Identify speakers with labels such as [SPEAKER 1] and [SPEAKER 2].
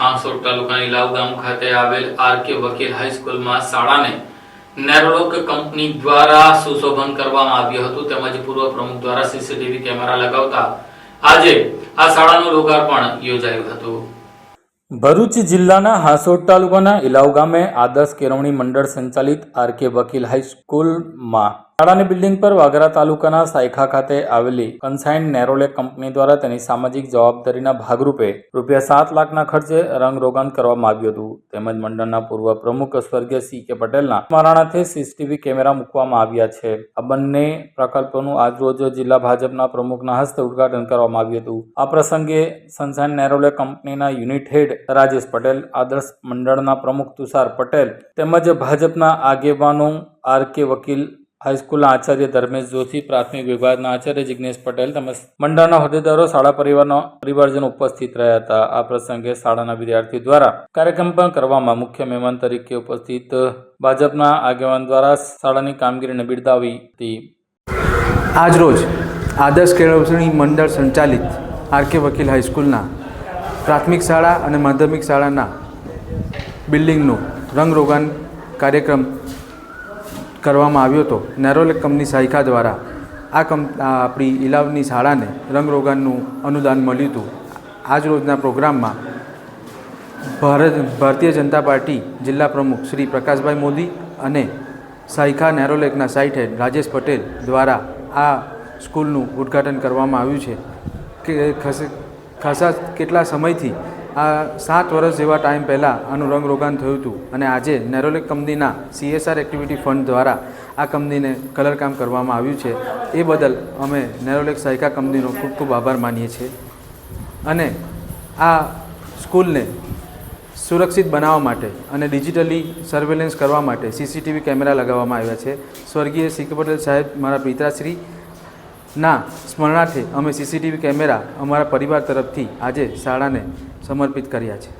[SPEAKER 1] હાંસોડ તાલુકાની લાવ ગામ ખાતે આવેલ આર કે વકીલ હાઈસ્કૂલમાં શાળાને નેરોલોક કંપની દ્વારા સુશોભન કરવામાં આવ્યું હતું. તેમજ પૂર્વ પ્રમુખ દ્વારા સીસીટીવી કેમેરા લગાવતા આજે આ શાળાનું લોકાર્પણ યોજાયું હતું. ભરૂચ જિલ્લાના હાંસોડ તાલુકાના ઇલાવ ગામે આદર્શ કેળવણી મંડળ સંચાલિત આર કે વકીલ હાઈસ્કૂલમાં શાળાની બિલ્ડિંગ પર વાગરા તાલુકાના સાયખા ખાતે આવેલી કન્સાઇન નેરોલેક કંપની દ્વારા તેની સામાજિક જવાબદારીના ભાગરૂપે રૂપિયા સાત લાખના ખર્ચે રંગરોગાન કરવામાં આવ્યું હતું. તેમજ મંડળના પૂર્વ પ્રમુખ સ્વર્ગીય સી કે પટેલના સ્મરણાર્થે સીસીટીવી કેમેરા મૂકવામાં આવ્યા છે. આ બંને પ્રકલ્પોનું આજરોજ જિલ્લા ભાજપના પ્રમુખના હસ્તે ઉદ્ઘાટન કરવામાં આવ્યું હતું. આ પ્રસંગે સનસાઇન નેરોલેક કંપનીના યુનિટ હેડ રાજેશ પટેલ, આદર્શ મંડળના પ્રમુખ તુષાર પટેલ તેમજ ભાજપના આગેવાનો આર કે વકીલ હાઈસ્કૂલના આચાર્ય ધર્મેશ જોશી, પ્રાથમિક વિભાગના આચાર્ય જિજ્ઞેશ પટેલ તેમજ મંડળના હોદ્દેદારો, શાળા પરિવારના, પરિવારજનો ઉપસ્થિત રહ્યા હતા. આ પ્રસંગે શાળાના વિદ્યાર્થીઓ દ્વારા કાર્યક્રમ પણ કરવામાં મુખ્ય મહેમાન તરીકે ઉપસ્થિત ભાજપના આગેવાન દ્વારા શાળાની કામગીરીને બિરદાવી હતી.
[SPEAKER 2] આજરોજ આદર્શ કેળવણી મંડળ સંચાલિત આર કે વકીલ હાઈસ્કૂલના પ્રાથમિક શાળા અને માધ્યમિક શાળાના બિલ્ડિંગનું રંગરોગાન કાર્યક્રમ કરવામાં આવ્યો હતો. નેરોલેક કંપની સાયકા દ્વારા આ કંપ આપણી ઇલાવની શાળાને રંગરોગાનનું અનુદાન મળ્યું હતું. આજ રોજના પ્રોગ્રામમાં ભારત, ભારતીય જનતા પાર્ટી જિલ્લા પ્રમુખ શ્રી પ્રકાશભાઈ મોદી અને સાયખા નેરોલેકના સાઇટ હેડ રાજેશ પટેલ દ્વારા આ સ્કૂલનું ઉદ્ઘાટન કરવામાં આવ્યું છે. કે ખાસા કેટલા સમયથી આ સાત વર્ષ જેવા ટાઈમ પહેલાં આનું રંગરોગાન થયું હતું અને આજે નેરોલેક કંપનીના સીએસઆર એક્ટિવિટી ફંડ દ્વારા આ કંપનીને કલરકામ કરવામાં આવ્યું છે. એ બદલ અમે નેરોલેક સાયકા કંપનીનો ખૂબ ખૂબ આભાર માનીએ છીએ. અને આ સ્કૂલને સુરક્ષિત બનાવવા માટે અને ડિજિટલી સર્વેલન્સ કરવા માટે સીસીટીવી કેમેરા લગાવવામાં આવ્યા છે. સ્વર્ગીય સી કે પટેલ સાહેબ, મારા પિતાશ્રી ના સ્મરણાર્થે અમે સીસીટીવી કેમેરા અમારા પરિવાર તરફથી આજે શાળાને સમર્પિત કર્યા છે.